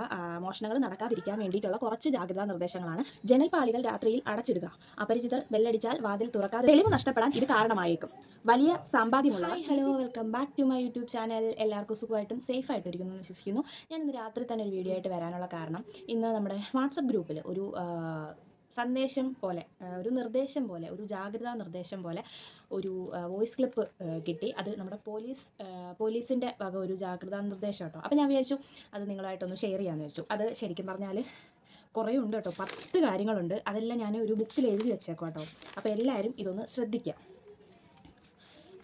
പറ്റിയിട്ടുള്ള മോഷണങ്ങൾ നടക്കാതിരിക്കാൻ വേണ്ടിയിട്ടുള്ള കുറച്ച് ജാഗ്രതാ നിർദ്ദേശങ്ങളാണ് ജനൽപാളികൾ രാത്രിയിൽ അടച്ചിടുക. അപരിചിതർ ബെല്ലടിച്ചാൽ വാതിൽ തുറക്കാതെ തെളിവ് നഷ്ടപ്പെടാൻ ഇത് കാരണമായേക്കും. വലിയ സമ്പാദ്യമുള്ള hello welcome back to my YouTube channel എല്ലാവർക്കും സുഖമായിട്ടും സേഫ് ആയിട്ട് ഇരിക്കുന്നു എന്ന് വിശ്വസിക്കുന്നു. ഞാൻ ഇന്ന് രാത്രി തന്നെ ഒരു വീഡിയോ ആയിട്ട് വരാനുള്ള കാരണം ഇന്ന് നമ്മുടെ വാട്സപ്പ് ഗ്രൂപ്പിൽ ഒരു സന്ദേശം പോലെ ഒരു നിർദ്ദേശം പോലെ ഒരു ജാഗ്രതാ നിർദ്ദേശം പോലെ ഒരു വോയിസ് ക്ലിപ്പ് കിട്ടി. അത് നമ്മുടെ പോലീസ് പോലീസിന്റെ വക ഒരു ജാഗ്രതാ നിർദ്ദേശം കേട്ടോ. അപ്പോൾ ഞാൻ വിചാരിച്ചു അത് നിങ്ങളായിട്ടൊന്ന് ഷെയർ ചെയ്യാമെന്ന് വെച്ചു അത് ശരിക്കും പറഞ്ഞാൽ കുറേ ഉണ്ട് കേട്ടോ. പത്ത് കാര്യങ്ങളുണ്ട്. അതെല്ലാം ഞാൻ ഒരു ബുക്കിൽ എഴുതി വെച്ചേക്കാം കേട്ടോ അപ്പോൾ എല്ലാവരും ഇതൊന്ന് ശ്രദ്ധിക്കുക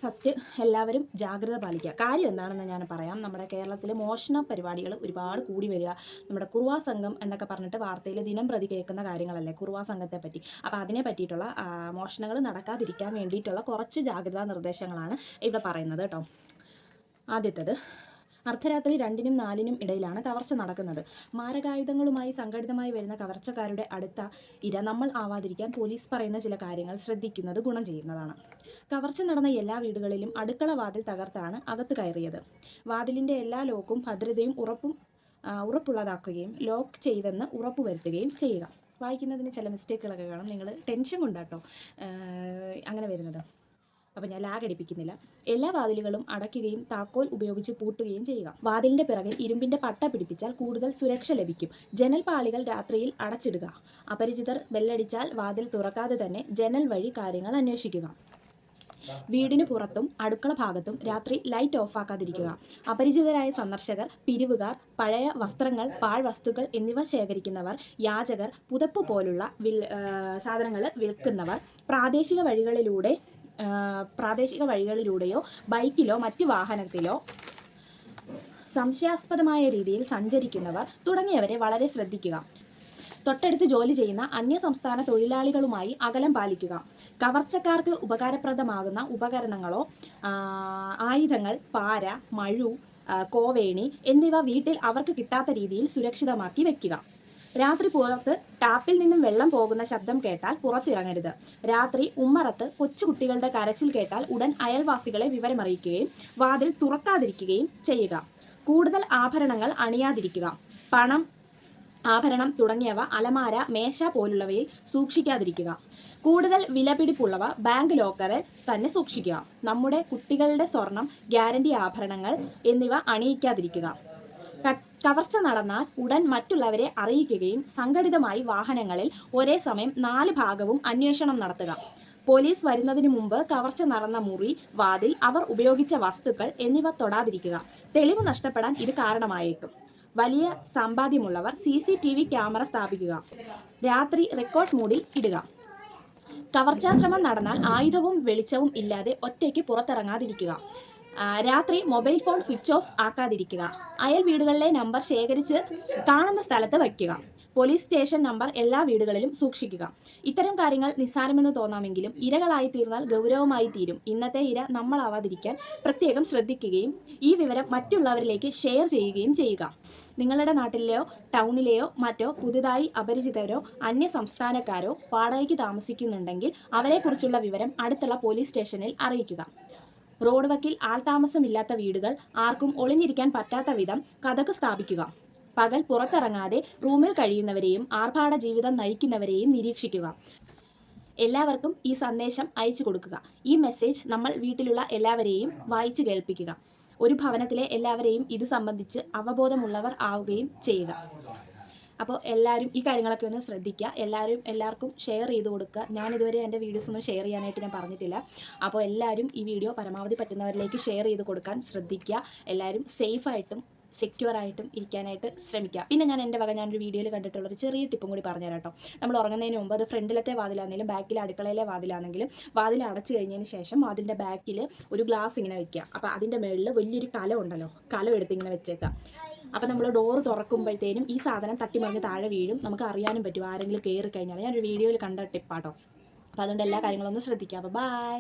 ഫസ്റ്റ് എല്ലാവരും ജാഗ്രത പാലിക്കുക. കാര്യം എന്താണെന്ന് ഞാൻ പറയാം. നമ്മുടെ കേരളത്തിലെ മോഷണ പരിപാടികൾ ഒരുപാട് കൂടി വരിക. നമ്മുടെ കുറുവാ സംഘം എന്നൊക്കെ പറഞ്ഞിട്ട് വാർത്തയിൽ ദിനം പ്രതി കേൾക്കുന്ന കാര്യങ്ങളല്ലേ? കുറുവാ സംഘത്തെ പറ്റി. അപ്പോൾ അതിനെ പറ്റിയിട്ടുള്ള മോഷണങ്ങൾ നടക്കാതിരിക്കാൻ വേണ്ടിയിട്ടുള്ള കുറച്ച് ജാഗ്രതാ നിർദ്ദേശങ്ങളാണ് ഇവിടെ പറയുന്നത് കേട്ടോ. ആദ്യത്തേത് അർദ്ധരാത്രി രണ്ടിനും നാലിനും ഇടയിലാണ് കവർച്ച നടക്കുന്നത്. മാരകായുധങ്ങളുമായി സംഘടിതമായി വരുന്ന കവർച്ചക്കാരുടെ അടുത്ത ഇര നമ്മൾ ആവാതിരിക്കാൻ പോലീസ് പറയുന്ന ചില കാര്യങ്ങൾ ശ്രദ്ധിക്കുന്നത് ഗുണം ചെയ്യുന്നതാണ്. കവർച്ച നടന്ന എല്ലാ വീടുകളിലും അടുക്കള വാതിൽ തകർത്താണ് അകത്ത് കയറിയത്. വാതിലിന്റെ എല്ലാ ലോക്കും ഭദ്രതയും ഉറപ്പും ഉറപ്പുള്ളതാക്കുകയും ലോക്ക് ചെയ്തെന്ന് ഉറപ്പുവരുത്തുകയും ചെയ്യുക. വായിക്കുന്നതിന് ചില മിസ്റ്റേക്കുകളൊക്കെ കാണും. നിങ്ങൾ ടെൻഷൻ കൊണ്ടാട്ടോ അങ്ങനെ വരുന്നത്. അപ്പോൾ ഞാൻ ലാഗ് അടിപ്പിക്കുന്നില്ല. എല്ലാ വാതിലുകളും അടയ്ക്കുകയും താക്കോൽ ഉപയോഗിച്ച് പൂട്ടുകയും ചെയ്യുക. വാതിലിന്റെ പിറകിൽ ഇരുമ്പിന്റെ പട്ട പിടിപ്പിച്ചാൽ കൂടുതൽ സുരക്ഷ ലഭിക്കും. ജനൽ പാളികൾ രാത്രിയിൽ അടച്ചിടുക. അപരിചിതർ ബെല്ലടിച്ചാൽ വാതിൽ തുറക്കാതെ തന്നെ ജനൽ വഴി കാര്യങ്ങൾ അന്വേഷിക്കുക. വീടിന് പുറത്തും അടുക്കള ഭാഗത്തും രാത്രി ലൈറ്റ് ഓഫാക്കാതിരിക്കുക അപരിചിതരായ സന്ദർശകർ പിരിവുകാർ പഴയ വസ്ത്രങ്ങൾ പാഴ്വസ്തുക്കൾ എന്നിവ ശേഖരിക്കുന്നവർ യാചകർ പുതപ്പ് പോലുള്ള വിൽ സാധനങ്ങൾ വിൽക്കുന്നവർ പ്രാദേശിക വഴികളിലൂടെ പ്രാദേശിക വഴികളിലൂടെയോ ബൈക്കിലോ മറ്റു വാഹനത്തിലോ സംശയാസ്പദമായ രീതിയിൽ സഞ്ചരിക്കുന്നവർ തുടങ്ങിയവരെ വളരെ ശ്രദ്ധിക്കുക. തൊട്ടടുത്ത് ജോലി ചെയ്യുന്ന അന്യസംസ്ഥാന തൊഴിലാളികളുമായി അകലം പാലിക്കുക. കവർച്ചക്കാർക്ക് ഉപകാരപ്രദമാകുന്ന ഉപകരണങ്ങളോ ആയുധങ്ങൾ പാര മഴു കോവേണി എന്നിവ വീട്ടിൽ അവർക്ക് കിട്ടാത്ത രീതിയിൽ സുരക്ഷിതമാക്കി വെക്കുക. രാത്രി പുറത്ത് ടാപ്പിൽ നിന്നും വെള്ളം പോകുന്ന ശബ്ദം കേട്ടാൽ പുറത്തിറങ്ങരുത്. രാത്രി ഉമ്മറത്ത് കൊച്ചുകുട്ടികളുടെ കരച്ചിൽ കേട്ടാൽ ഉടൻ അയൽവാസികളെ വിവരമറിയിക്കുകയും വാതിൽ തുറക്കാതിരിക്കുകയും ചെയ്യുക. കൂടുതൽ ആഭരണങ്ങൾ അണിയാതിരിക്കുക. പണം ആഭരണം തുടങ്ങിയവ അലമാര മേശ പോലുള്ളവയിൽ സൂക്ഷിക്കാതിരിക്കുക. കൂടുതൽ വിലപിടിപ്പുള്ളവ ബാങ്ക് ലോക്കറിൽ തന്നെ സൂക്ഷിക്കുക. നമ്മുടെ കുട്ടികളുടെ സ്വർണം ഗ്യാരണ്ടി ആഭരണങ്ങൾ എന്നിവ അണിയിക്കാതിരിക്കുക. കവർച്ച നടന്നാൽ ഉടൻ മറ്റുള്ളവരെ അറിയിക്കുകയും സംഘടിതമായി വാഹനങ്ങളിൽ ഒരേ സമയം നാല് ഭാഗവും അന്വേഷണം നടത്തുക. പോലീസ് വരുന്നതിന് മുമ്പ് കവർച്ച നടന്ന മുറി വാതിൽ അവർ ഉപയോഗിച്ച വസ്തുക്കൾ എന്നിവ തൊടാതിരിക്കുക. തെളിവ് നഷ്ടപ്പെടാൻ ഇത് കാരണമായേക്കും. വലിയ സമ്പാദ്യമുള്ളവർ C C T V camera സ്ഥാപിക്കുക. രാത്രി റെക്കോർഡ് മൂടിൽ ഇടുക. കവർച്ചാശ്രമം നടന്നാൽ ആയുധവും വെളിച്ചവും ഇല്ലാതെ ഒറ്റയ്ക്ക് പുറത്തിറങ്ങാതിരിക്കുക. രാത്രി മൊബൈൽ ഫോൺ സ്വിച്ച് ഓഫ് ആക്കാതിരിക്കുക. അയൽ വീടുകളിലെ നമ്പർ ശേഖരിച്ച് കാണുന്ന സ്ഥലത്ത് വയ്ക്കുക. പോലീസ് സ്റ്റേഷൻ നമ്പർ എല്ലാ വീടുകളിലും സൂക്ഷിക്കുക. ഇത്തരം കാര്യങ്ങൾ നിസ്സാരമെന്ന് തോന്നാമെങ്കിലും ഇരകളായി തീർന്നാൽ ഗൗരവമായി തീരും. ഇന്നത്തെ ഇര നമ്മളാവാതിരിക്കാൻ പ്രത്യേകം ശ്രദ്ധിക്കുകയും ഈ വിവരം മറ്റുള്ളവരിലേക്ക് ഷെയർ ചെയ്യുകയും ചെയ്യുക. നിങ്ങളുടെ നാട്ടിലെയോ ടൗണിലെയോ മറ്റോ പുതുതായി അപരിചിതരോ അന്യ സംസ്ഥാനക്കാരോ വാടകയ്ക്ക് താമസിക്കുന്നുണ്ടെങ്കിൽ അവരെക്കുറിച്ചുള്ള വിവരം അടുത്തുള്ള പോലീസ് സ്റ്റേഷനിൽ അറിയിക്കുക. റോഡ് വക്കിൽ ആൾതാമസമില്ലാത്ത വീടുകൾ ആർക്കും ഒളിഞ്ഞിരിക്കാൻ പറ്റാത്ത വിധം കഥക് സ്ഥാപിക്കുക. പകൽ പുറത്തിറങ്ങാതെ റൂമിൽ കഴിയുന്നവരെയും ആർഭാട ജീവിതം നയിക്കുന്നവരെയും നിരീക്ഷിക്കുക. എല്ലാവർക്കും ഈ സന്ദേശം അയച്ചു കൊടുക്കുക. ഈ മെസ്സേജ് നമ്മൾ വീട്ടിലുള്ള എല്ലാവരെയും വായിച്ചു കേൾപ്പിക്കുക. ഒരു ഭവനത്തിലെ എല്ലാവരെയും ഇത് സംബന്ധിച്ച് അവബോധമുള്ളവർ ആവുകയും ചെയ്യുക. അപ്പോൾ എല്ലാവരും ഈ കാര്യങ്ങളൊക്കെ ഒന്ന് ശ്രദ്ധിക്കുക. എല്ലാവരും എല്ലാവർക്കും ഷെയർ ചെയ്ത് കൊടുക്കുക. ഞാൻ ഇതുവരെ എന്റെ വീഡിയോസ് ഒന്നും ഷെയർ ചെയ്യാനായിട്ട് ഞാൻ പറഞ്ഞിട്ടില്ല. അപ്പോൾ എല്ലാവരും ഈ വീഡിയോ പരമാവധി പറ്റുന്നവരിലേക്ക് ഷെയർ ചെയ്ത് കൊടുക്കാൻ ശ്രദ്ധിക്കുക. എല്ലാവരും സേഫായിട്ടും സെക്യൂർ ആയിട്ടും ഇരിക്കാനായിട്ട് ശ്രമിക്കുക. പിന്നെ ഞാൻ എന്റെ വക ഞാനൊരു വീഡിയോയിൽ കണ്ടിട്ടുള്ള ഒരു ചെറിയ ടിപ്പും കൂടി പറഞ്ഞുതരാം കേട്ടോ. നമ്മൾ ഉറങ്ങുന്നതിന് മുമ്പ് അത് ഫ്രണ്ടിലത്തെ വാതിലാണെങ്കിലും ബാക്കിൽ അടുക്കളയിലെ വാതിലാണെങ്കിലും വാതിൽ അടച്ചു കഴിഞ്ഞതിന് ശേഷം അതിന്റെ ബാക്കിൽ ഒരു ഗ്ലാസ് ഇങ്ങനെ വെക്കുക. അപ്പോൾ അതിന്റെ മുകളിൽ വലിയൊരു കലം ഉണ്ടല്ലോ. കലം എടുത്ത് ഇങ്ങനെ വെച്ചേക്കാം അപ്പോൾ നമ്മൾ ഡോറ് തുറക്കുമ്പോഴത്തേനും ഈ സാധനം തട്ടിമറിഞ്ഞ് താഴെ വീഴും. നമുക്ക് അറിയാനും പറ്റും ആരെങ്കിലും കയറി കഴിഞ്ഞാൽ ഞാനൊരു വീഡിയോയിൽ കണ്ട ടിപ്പാട്ടോ അപ്പോൾ അതുകൊണ്ട് എല്ലാ കാര്യങ്ങളും ഒന്ന് ശ്രദ്ധിക്കാം. അപ്പോൾ ബൈ